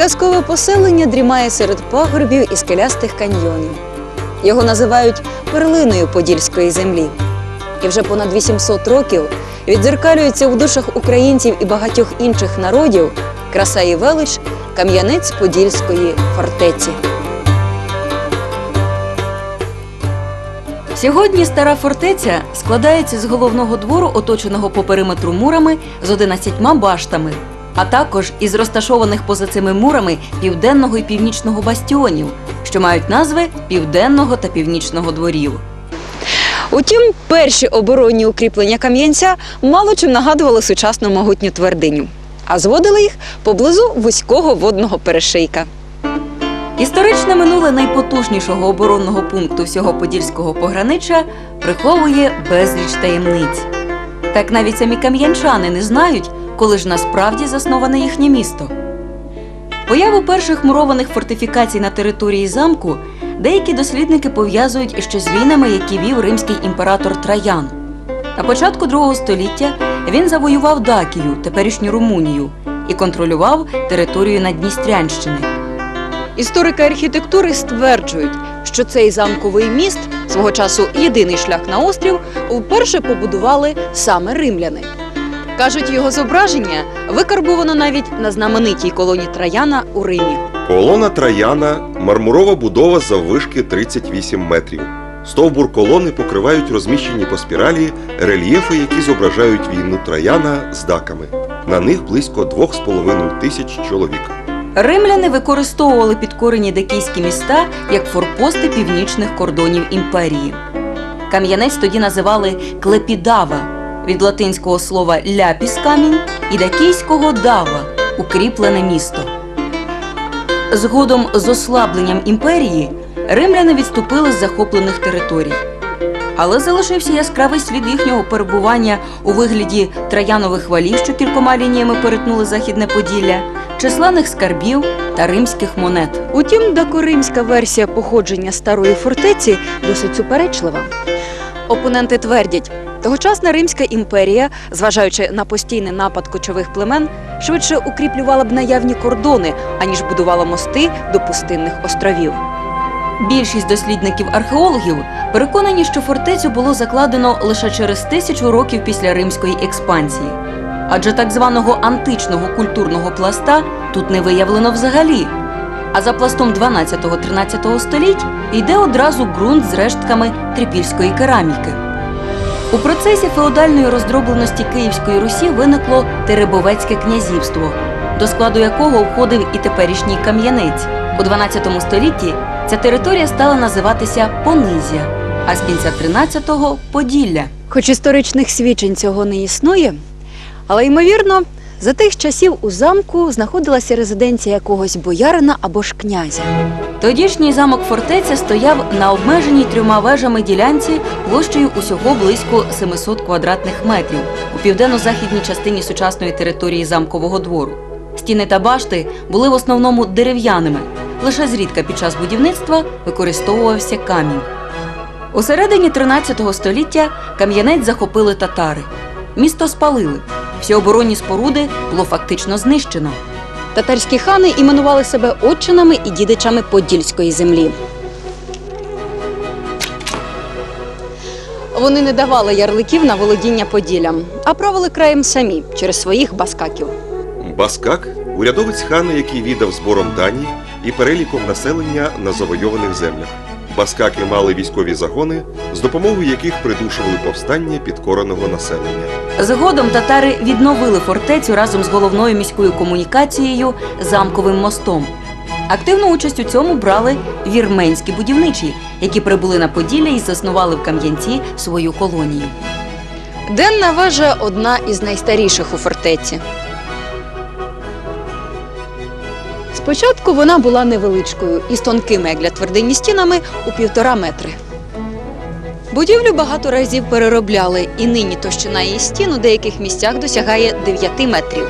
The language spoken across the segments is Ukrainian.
Казкове поселення дрімає серед пагорбів і скелястих каньйонів. Його називають перлиною подільської землі. І вже понад 800 років віддзеркалюється в душах українців і багатьох інших народів краса і велич кам'янець Подільської фортеці. Сьогодні стара фортеця складається з головного двору, оточеного по периметру мурами з 11 баштами, а також із розташованих поза цими мурами південного і північного бастіонів, що мають назви південного та північного дворів. Утім, перші оборонні укріплення кам'янця мало чим нагадували сучасну могутню твердиню, а зводили їх поблизу вузького водного перешийка. Історичне минуле найпотужнішого оборонного пункту всього подільського погранича приховує безліч таємниць. Так навіть самі кам'янчани не знають, коли ж насправді засноване їхнє місто. Появу перших мурованих фортифікацій на території замку деякі дослідники пов'язують іще з війнами, які вів римський імператор Траян. На початку другого століття він завоював Дакію, теперішню Румунію, і контролював територію Надністрянщини. Історики архітектури стверджують, що цей замковий міст, свого часу єдиний шлях на острів, вперше побудували саме римляни. Кажуть, його зображення викарбовано навіть на знаменитій колоні Траяна у Римі. Колона Траяна мармурова будова заввишки 38 метрів. Стовбур колони покривають розміщені по спіралі рельєфи, які зображають війну Траяна з даками. На них близько 2,5 тисяч чоловік. Римляни використовували підкорені дикійські міста як форпости північних кордонів імперії. Кам'янець тоді називали клепідава від латинського слова ляпіс камінь і дакійського дава укріплене місто. Згодом з ослабленням імперії римляни відступили з захоплених територій. Але залишився яскравий слід їхнього перебування у вигляді троянових валів, що кількома лініями перетнули західне Поділля, численних скарбів та римських монет. Утім, докоримська версія походження старої фортеці досить суперечлива. Опоненти твердять, тогочасна Римська імперія, зважаючи на постійний напад кочових племен, швидше укріплювала б наявні кордони, аніж будувала мости до пустинних островів. Більшість дослідників-археологів переконані, що фортецю було закладено лише через тисячу років після римської експансії. Адже так званого античного культурного пласта тут не виявлено взагалі. А за пластом 12-13 століть йде одразу ґрунт з рештками трипільської кераміки. У процесі феодальної роздробленості Київської Русі виникло Теребовецьке князівство, до складу якого входив і теперішній Кам'янець. У 12 столітті ця територія стала називатися Понизя, а з кінця 13-го Поділля. Хоч історичних свідчень цього не існує, але ймовірно, за тих часів у замку знаходилася резиденція якогось боярина або ж князя. Тодішній замок фортеця стояв на обмеженій трьома вежами ділянці площею усього близько 700 квадратних метрів у південно-західній частині сучасної території замкового двору. Стіни та башти були в основному дерев'яними. Лише зрідка під час будівництва використовувався камінь. У середині 13 століття кам'янець захопили татари. Місто спалили. Всі оборонні споруди було фактично знищено. Татарські хани іменували себе отчинами і дідичами Подільської землі. Вони не давали ярликів на володіння Поділлям, а правили краєм самі через своїх баскаків. Баскак урядовець хана, який віддав збором дані і переліком населення на завойованих землях. Баскаки мали військові загони, з допомогою яких придушували повстання підкореного населення. Згодом татари відновили фортецю разом з головною міською комунікацією замковим мостом. Активну участь у цьому брали вірменські будівничі, які прибули на Поділля і заснували в Кам'янці свою колонію. Денна вежа одна із найстаріших у фортеці. Спочатку вона була невеличкою і з тонкими, як для твердині стінами, у півтора метри. Будівлю багато разів переробляли, і нині товщина її стін у деяких місцях досягає 9 метрів.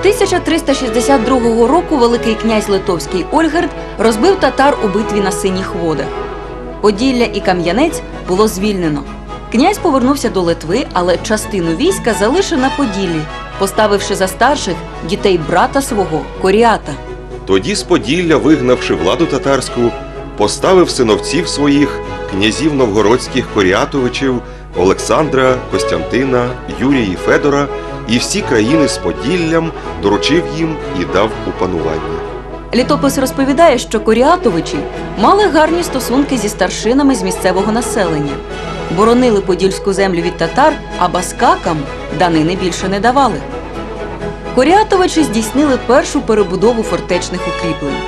1362 року великий князь Литовський Ольгерд розбив татар у битві на синіх водах. Поділля і Кам'янець було звільнено. Князь повернувся до Литви, але частину війська залишив на Поділлі, поставивши за старших дітей брата свого Коріата. Тоді з вигнавши владу татарську, поставив синовців своїх князів новгородських Коріатовичів Олександра, Костянтина, Юрія і Федора і всі країни з Поділлям доручив їм і дав у панування. Літопис розповідає, що Коріатовичі мали гарні стосунки зі старшинами з місцевого населення, боронили подільську землю від татар, а баскакам данини більше не давали. Коріатовичі здійснили першу перебудову фортечних укріплень.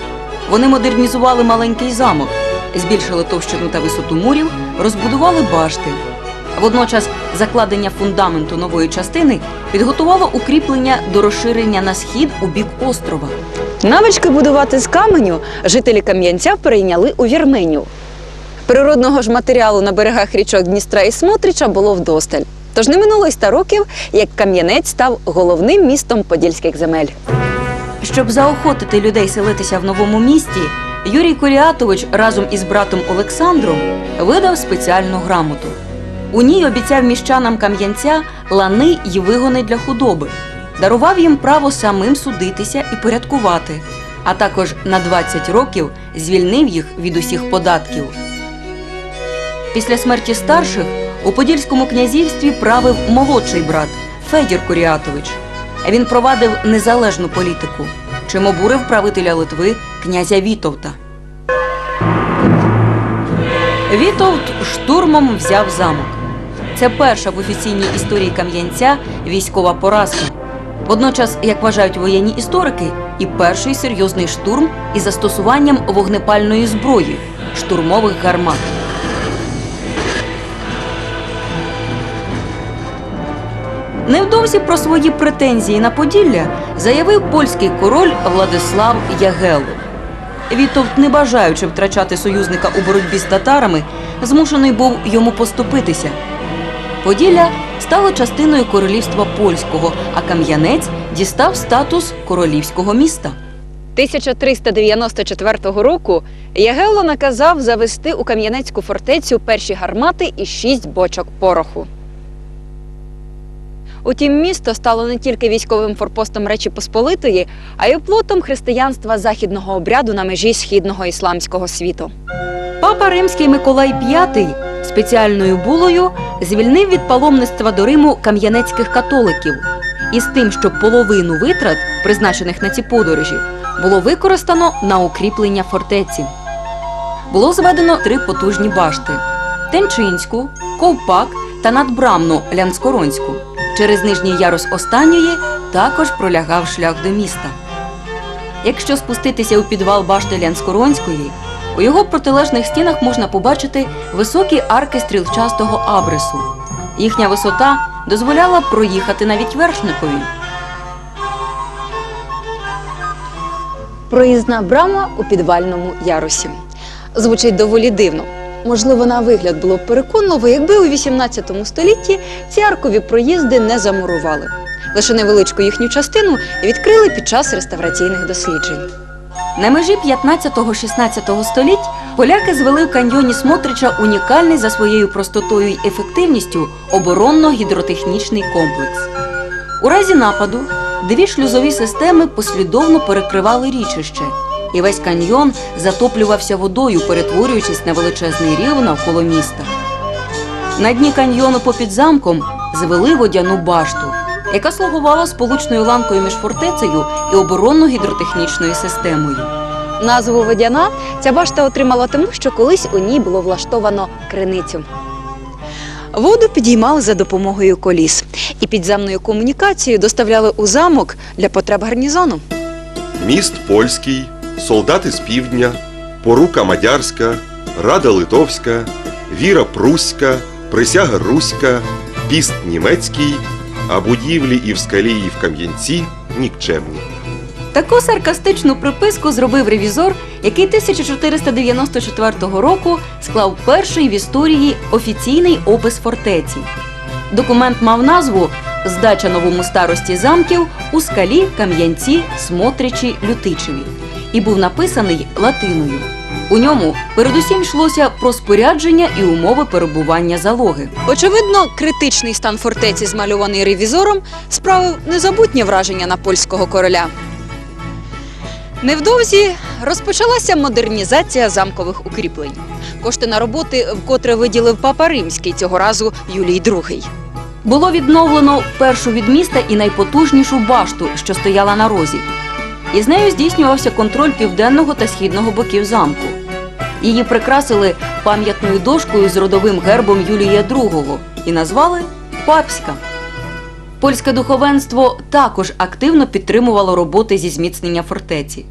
Вони модернізували маленький замок, збільшили товщину та висоту мурів, розбудували башти. Водночас закладення фундаменту нової частини підготувало укріплення до розширення на схід у бік острова. Навички будувати з каменю жителі Кам'янця перейняли у Вірменю. Природного ж матеріалу на берегах річок Дністра і Смотрича було вдосталь. Тож не минуло й ста років, як Кам'янець став головним містом подільських земель. Щоб заохотити людей селитися в новому місті, Юрій Коріатович разом із братом Олександром видав спеціальну грамоту. У ній обіцяв міщанам Кам'янця лани й вигони для худоби, дарував їм право самим судитися і порядкувати, а також на 20 років звільнив їх від усіх податків. Після смерті старших у Подільському князівстві правив молодший брат Федір Куріатович. Він провадив незалежну політику, чим обурив правителя Литви князя Вітовта. Вітовт штурмом взяв замок. Це перша в офіційній історії Кам'янця військова поразка. Водночас, як вважають воєнні історики, і перший серйозний штурм із застосуванням вогнепальної зброї штурмових гармат. Невдовзі про свої претензії на Поділля заявив польський король Владислав Ягелло. Вітовт, не бажаючи втрачати союзника у боротьбі з татарами, змушений був йому поступитися. Поділля стало частиною королівства польського, а Кам'янець дістав статус королівського міста. 1394 року Ягелло наказав завести у Кам'янецьку фортецю перші гармати і шість бочок пороху. Утім, місто стало не тільки військовим форпостом Речі Посполитої, а й оплотом християнства західного обряду на межі східного ісламського світу. Папа Римський Миколай V спеціальною булою звільнив від паломництва до Риму кам'янецьких католиків із тим, щоб половину витрат, призначених на ці подорожі, було використано на укріплення фортеці. Було зведено три потужні башти: Тенчинську, Ковпак та надбрамну Лянскоронську. Через нижній ярус останньої також пролягав шлях до міста. Якщо спуститися у підвал башти Лянскоронської, у його протилежних стінах можна побачити високі арки стрілчастого абрису. Їхня висота дозволяла проїхати навіть вершникові. Проїзна брама у підвальному ярусі. Звучить доволі дивно. Можливо, на вигляд було б переконливо, якби у 18 столітті ці аркові проїзди не замурували. Лише невеличку їхню частину відкрили під час реставраційних досліджень. На межі 15-16 століть поляки звели в каньйоні Смотрича унікальний за своєю простотою й ефективністю оборонно-гідротехнічний комплекс. У разі нападу дві шлюзові системи послідовно перекривали річище, і весь каньйон затоплювався водою, перетворюючись на величезний рів навколо міста. На дні каньйону попід замком звели водяну башту, яка слугувала сполучною ланкою між фортецею і оборонно-гідротехнічною системою. Назву водяна ця башта отримала тому, що колись у ній було влаштовано криницю. Воду підіймали за допомогою коліс і підземною комунікацією доставляли у замок для потреб гарнізону. Міст польський, солдати з півдня, порука мадярська, рада литовська, віра пруська, присяга руська, піст німецький, а будівлі і в скалі, і в кам'янці нікчемні. Таку саркастичну приписку зробив ревізор, який 1494 року склав перший в історії офіційний опис фортеці. Документ мав назву Здача новому старості замків у скалі, Кам'янці, Смотричі, Лютичеві і був написаний латиною. У ньому передусім йшлося про спорядження і умови перебування залоги. Очевидно, критичний стан фортеці, змальований ревізором, справив незабутнє враження на польського короля. Невдовзі розпочалася модернізація замкових укріплень. Кошти на роботи вкотре виділив папа римський цього разу Юлій II. Було відновлено першу від міста і найпотужнішу башту, що стояла на розі. І з нею здійснювався контроль південного та східного боків замку. Її прикрасили пам'ятною дошкою з родовим гербом Юлія II і назвали Папська. Польське духовенство також активно підтримувало роботи зі зміцнення фортеці.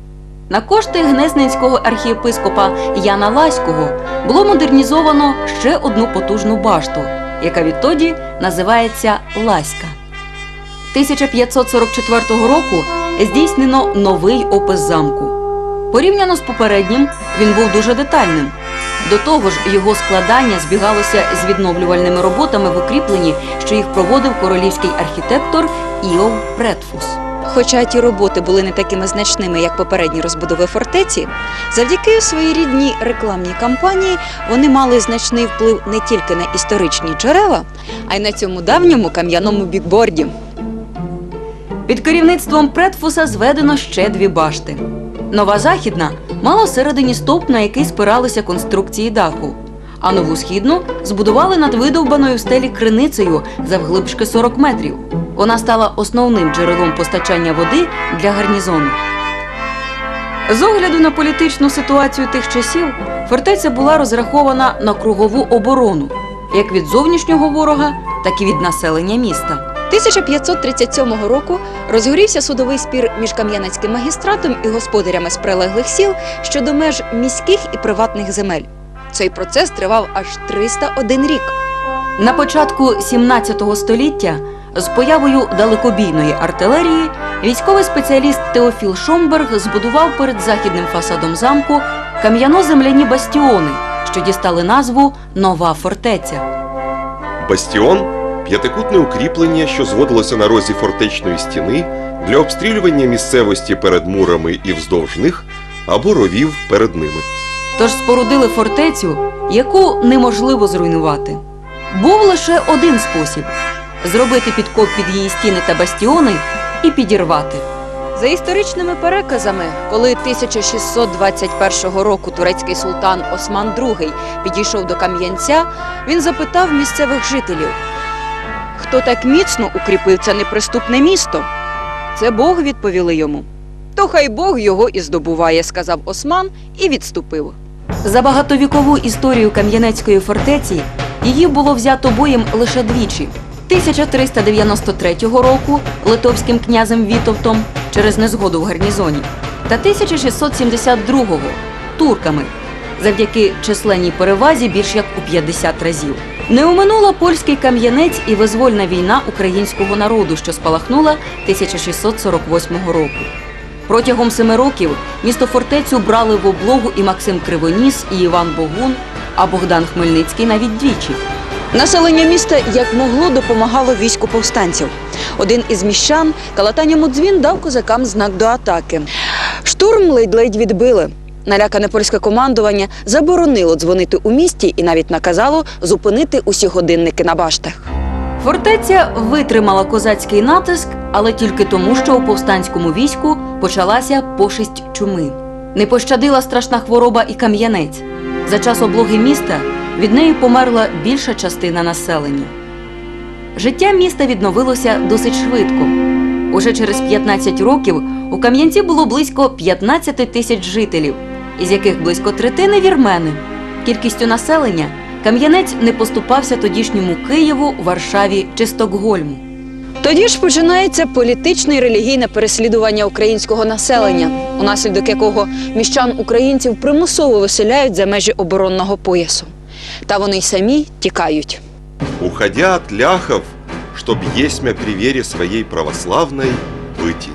На кошти гнезненського архієпископа Яна Ласького було модернізовано ще одну потужну башту, яка відтоді називається Ласька. 1544 року здійснено новий опис замку. Порівняно з попереднім, він був дуже детальним. До того ж, його складання збігалося з відновлювальними роботами в укріпленні, що їх проводив королівський архітектор Іов Претфус. Хоча ті роботи були не такими значними, як попередні розбудови фортеці, завдяки своєрідній рекламній кампанії вони мали значний вплив не тільки на історичні джерела, а й на цьому давньому кам'яному бікборді. Під керівництвом Претфуса зведено ще дві башти. Нова західна мала всередині стовп, на який спиралися конструкції даху. А нову східну збудували над видовбаною в стелі криницею завглибшки 40 метрів. Вона стала основним джерелом постачання води для гарнізону. З огляду на політичну ситуацію тих часів, фортеця була розрахована на кругову оборону як від зовнішнього ворога, так і від населення міста. 1537 року розгорівся судовий спір між кам'янецьким магістратом і господарями з прилеглих сіл щодо меж міських і приватних земель. Цей процес тривав аж 301 рік. На початку 17 століття з появою далекобійної артилерії військовий спеціаліст Теофіл Шомберг збудував перед західним фасадом замку кам'яно-земляні бастіони, що дістали назву Нова фортеця. Бастіон п'ятикутне укріплення, що зводилося на розі фортечної стіни для обстрілювання місцевості перед мурами і вздовж них або ровів перед ними. Тож спорудили фортецю, яку неможливо зруйнувати. Був лише один спосіб зробити підкоп під її стіни та бастіони і підірвати. За історичними переказами, коли 1621 року турецький султан Осман II підійшов до Кам'янця, він запитав місцевих жителів, хто так міцно укріпив це неприступне місто. Це Бог відповіли йому. То хай Бог його і здобуває, сказав Осман і відступив. За багатовікову історію Кам'янецької фортеці її було взято боєм лише двічі: 1393 року литовським князем Вітовтом через незгоду в гарнізоні, та 1672 турками завдяки численній перевазі більш як у 50 разів. Не оминула польський кам'янець і визвольна війна українського народу, що спалахнула 1648 року. Протягом семи років місто фортецю брали в облогу і Максим Кривоніс, і Іван Богун, а Богдан Хмельницький навіть двічі. Населення міста як могло допомагало війську повстанців. Один із міщан калатанням у дзвін дав козакам знак до атаки. Штурм ледь-ледь відбили. Налякане польське командування заборонило дзвонити у місті і навіть наказало зупинити усі годинники на баштах. Фортеця витримала козацький натиск, але тільки тому, що у повстанському війську почалася пошесть чуми. Не пощадила страшна хвороба і кам'янець. За час облоги міста від неї померла більша частина населення. Життя міста відновилося досить швидко. Уже через 15 років у Кам'янці було близько 15 тисяч жителів, із яких близько третини вірмени. Кількістю населення Кам'янець не поступався тодішньому Києву, Варшаві чи Стокгольму. Тоді ж починається політичне і релігійне переслідування українського населення, унаслідок якого міщан українців примусово виселяють за межі оборонного поясу. Та вони й самі тікають. Уходя от ляхов, чтоб есмя при вере своей православной быти.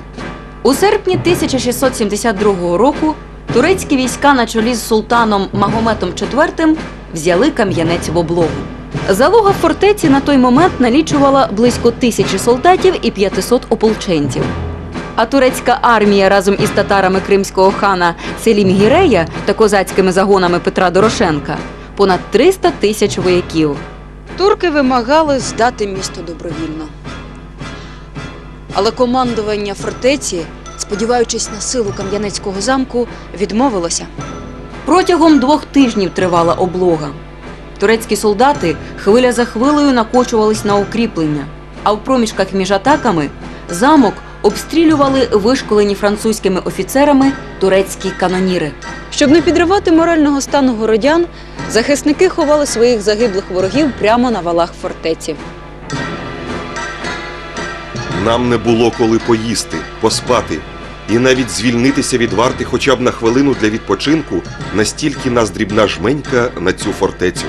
У серпні 1672 року турецькі війська на чолі з султаном Магометом IV взяли Кам'янець в облогу. Залога фортеці на той момент налічувала близько тисячі солдатів і 500 ополченців. А турецька армія разом із татарами кримського хана Селім Гірея та козацькими загонами Петра Дорошенка понад 300 тисяч вояків. Турки вимагали здати місто добровільно. Але командування фортеці сподіваючись на силу Кам'янецького замку, відмовилося. Протягом двох тижнів тривала облога. Турецькі солдати хвиля за хвилею накочувались на укріплення, а в проміжках між атаками замок обстрілювали вишколені французькими офіцерами турецькі каноніри. Щоб не підривати морального стану городян, захисники ховали своїх загиблих ворогів прямо на валах фортеці. Нам не було коли поїсти, поспати і навіть звільнитися від варти хоча б на хвилину для відпочинку, настільки нас дрібна жменька на цю фортецю.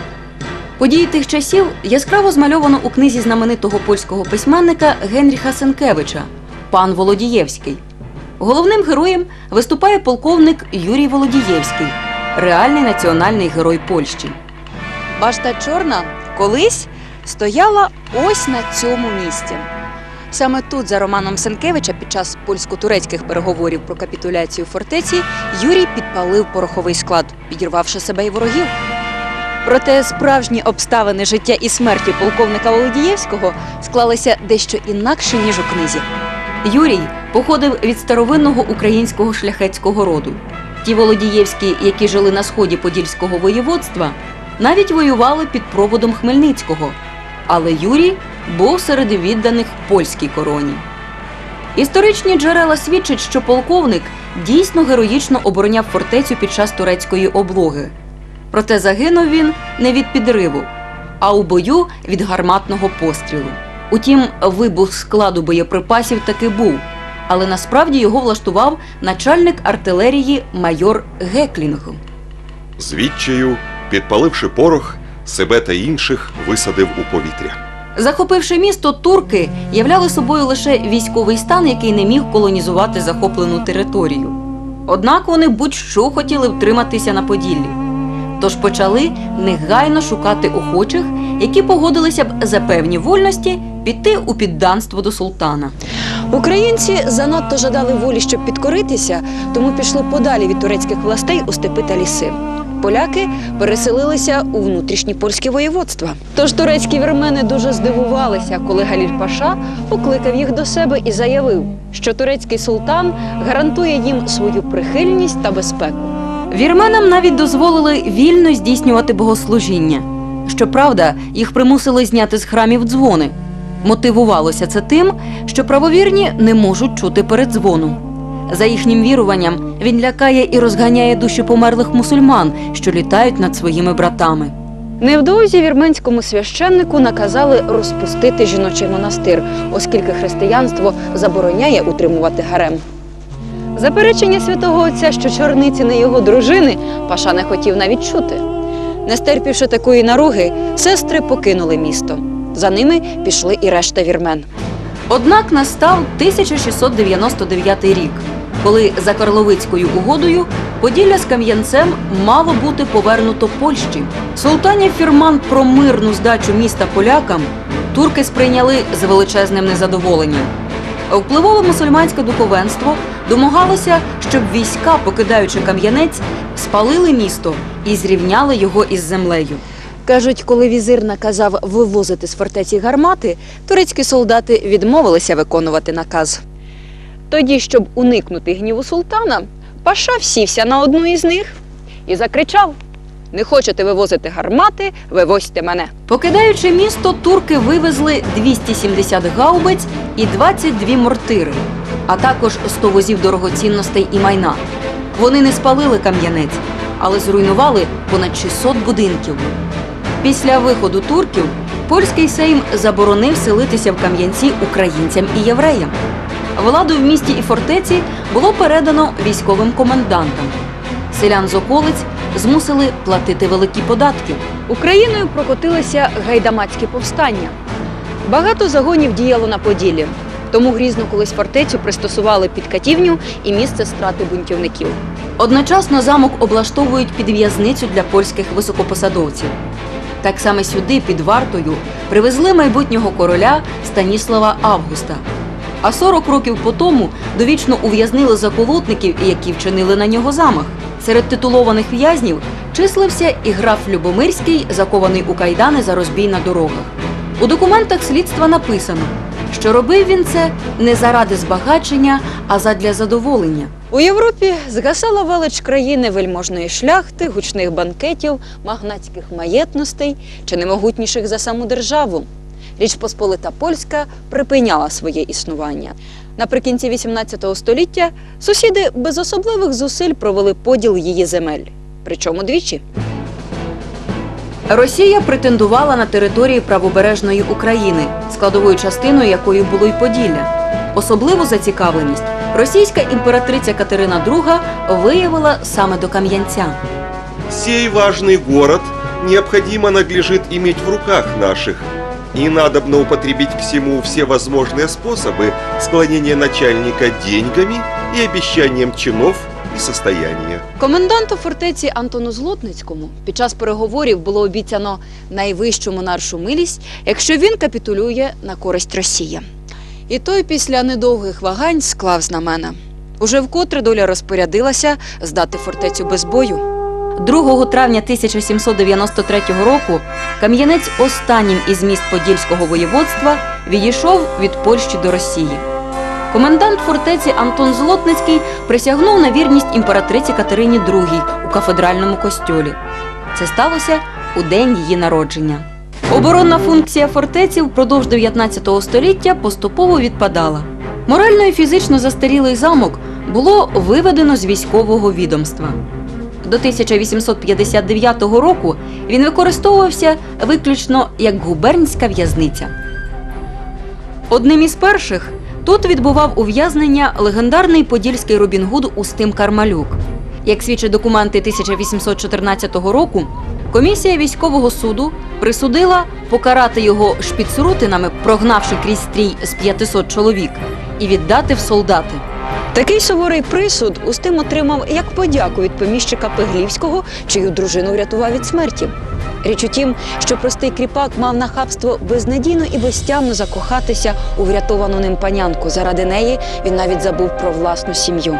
Події тих часів яскраво змальовано у книзі знаменитого польського письменника Генріха Сенкевича Пан Володієвський. Головним героєм виступає полковник Юрій Володієвський, реальний національний герой Польщі. Башта Чорна колись стояла ось на цьому місці. Саме тут, за Романом Сенкевича, під час польсько-турецьких переговорів про капітуляцію фортеці, Юрій підпалив пороховий склад, підірвавши себе й ворогів. Проте справжні обставини життя і смерті полковника Володієвського склалися дещо інакше, ніж у книзі. Юрій походив від старовинного українського шляхетського роду. Ті Володієвські, які жили на сході Подільського воєводства, навіть воювали під проводом Хмельницького. Але Юрій був серед відданих польській короні. Історичні джерела свідчать, що полковник дійсно героїчно обороняв фортецю під час турецької облоги. Проте загинув він не від підриву, а у бою від гарматного пострілу. Утім, вибух складу боєприпасів таки був, але насправді його влаштував начальник артилерії майор Геклінг. З відчаю, підпаливши порох, себе та інших висадив у повітря. Захопивши місто, турки являли собою лише військовий стан, який не міг колонізувати захоплену територію. Однак вони будь-що хотіли втриматися на Поділлі. Тож почали негайно шукати охочих, які погодилися б за певні вольності піти у підданство до султана. Українці занадто жадали волі, щоб підкоритися, тому пішли подалі від турецьких властей у степи та ліси. Поляки переселилися у внутрішні польські воєводства. Тож турецькі вірмени дуже здивувалися, коли Галіль Паша покликав їх до себе і заявив, що турецький султан гарантує їм свою прихильність та безпеку. Вірменам навіть дозволили вільно здійснювати богослужіння. Щоправда, їх примусили зняти з храмів дзвони. Мотивувалося це тим, що правовірні не можуть чути передзвону. За їхнім віруванням, він лякає і розганяє душі померлих мусульман, що літають над своїми братами. Невдовзі вірменському священнику наказали розпустити жіночий монастир, оскільки християнство забороняє утримувати гарем. Заперечення святого отця, що чорниці не його дружини, Паша не хотів навіть чути. Не стерпівши такої наруги, сестри покинули місто. За ними пішли і решта вірмен. Однак настав 1699 рік, коли за Карловицькою угодою Поділля з Кам'янцем мало бути повернуто Польщі. Султанів фірман про мирну здачу міста полякам турки сприйняли з величезним незадоволенням. Впливове мусульманське духовенство домагалося, щоб війська, покидаючи Кам'янець, спалили місто і зрівняли його із землею. Кажуть, коли візир наказав вивозити з фортеці гармати, турецькі солдати відмовилися виконувати наказ. Тоді, щоб уникнути гніву султана, паша всівся на одну із них і закричав: Не хочете вивозити гармати, вивозьте мене. Покидаючи місто, турки вивезли 270 гаубиць і 22 мортири, а також 100 возів дорогоцінностей і майна. Вони не спалили кам'янець, але зруйнували понад 600 будинків. Після виходу турків польський сейм заборонив селитися в Кам'янці українцям і євреям. Владу в місті і фортеці було передано військовим комендантам. Селян з околиць змусили платити великі податки. Україною прокотилися гайдамацькі повстання. Багато загонів діяло на Поділлі. Тому грізно колись фортецю пристосували під катівню і місце страти бунтівників. Одночасно замок облаштовують під в'язницю для польських високопосадовців. Так само сюди, під вартою, привезли майбутнього короля Станіслава Августа. А 40 років по тому довічно ув'язнили заколотників, які вчинили на нього замах. Серед титулованих в'язнів числився і граф Любомирський, закований у кайдани за розбій на дорогах. У документах слідства написано, що робив він це не заради збагачення, а задля задоволення. У Європі згасала велич країни вельможної шляхти, гучних банкетів, магнатських маєтностей чи немогутніших за саму державу. Річ Посполита Польська припиняла своє існування. Наприкінці XVIII століття сусіди без особливих зусиль провели поділ її земель. Причому двічі. Росія претендувала на території правобережної України, складовою частиною якої було й Поділля. Особливу зацікавленість російська імператриця Катерина II виявила саме до Кам'янця. Сей важный город необходимо надлежит иметь в руках наших, и надобно употребить к всему все возможные способы склонения начальника деньгами и обещанием чинов и состояния. Коменданту фортеці Антону Злотницькому під час переговорів було обіцяно найвищу монаршу милість, якщо він капітулює на користь Росії. І той після недовгих вагань склав знамена. Уже вкотре доля розпорядилася здати фортецю без бою. 2 травня 1793 року Кам'янець останнім із міст Подільського воєводства відійшов від Польщі до Росії. Комендант фортеці Антон Злотницький присягнув на вірність імператриці Катерині II у кафедральному костьолі. Це сталося у день її народження. Оборонна функція фортеці впродовж 19 століття поступово відпадала. Морально і фізично застарілий замок було виведено з військового відомства. До 1859 року він використовувався виключно як губернська в'язниця. Одним із перших тут відбував ув'язнення легендарний подільський Робін Гуд Устим Кармалюк. Як свідчать документи 1814 року, комісія військового суду присудила покарати його шпіцрутинами, прогнавши крізь стрій з 500 чоловік, і віддати в солдати. Такий суворий присуд Устим отримав як подяку від поміщика Пеглівського, чию дружину врятував від смерті. Річ у тім, що простий кріпак мав нахабство безнадійно і безтямно закохатися у врятовану ним панянку. Заради неї він навіть забув про власну сім'ю.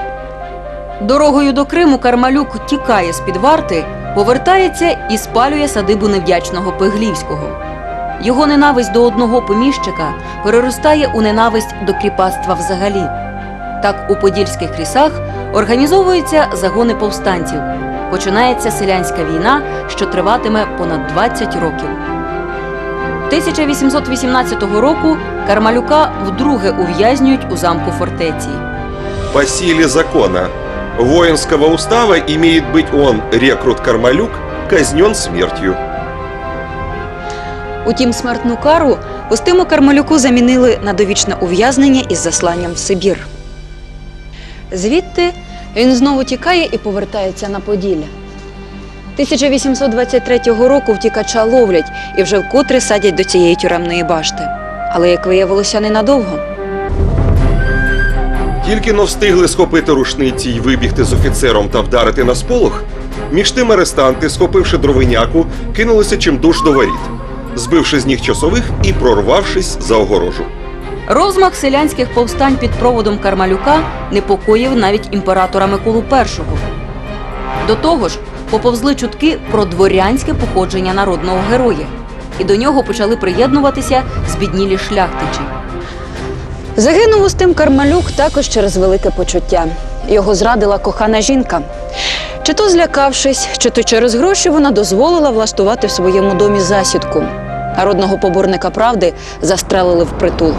Дорогою до Криму Кармалюк тікає з-під варти, повертається і спалює садибу невдячного Пеглівського. Його ненависть до одного поміщика переростає у ненависть до кріпацтва взагалі. Так у подільських лісах організовуються загони повстанців. Починається селянська війна, що триватиме понад 20 років. 1818 року Кармалюка вдруге ув'язнюють у замку фортеці. По силе закона воинского устава имеет быть он, рекрут Кармалюк, казнен смертью. Утім, смертну кару Устиму Кармалюку замінили на довічне ув'язнення із засланням в Сибір. Звідти він знову тікає і повертається на Поділля. 1823 року втікача ловлять і вже вкотре садять до цієї тюремної башти. Але, як виявилося, ненадовго. Тільки но встигли схопити рушниці й вибігти з офіцером та вдарити на сполох. Між тим арестанти, схопивши дровиняку, кинулися чимдуж до воріт, збивши з ніг часових і прорвавшись за огорожу. Розмах селянських повстань під проводом Кармалюка непокоїв навіть імператора Миколу І. До того ж, поповзли чутки про дворянське походження народного героя, і до нього почали приєднуватися збіднілі шляхтичі. Загинув Устим Кармалюк також через велике почуття. Його зрадила кохана жінка. Чи то злякавшись, чи то через гроші вона дозволила влаштувати в своєму домі засідку. Народного поборника правди застрелили впритул.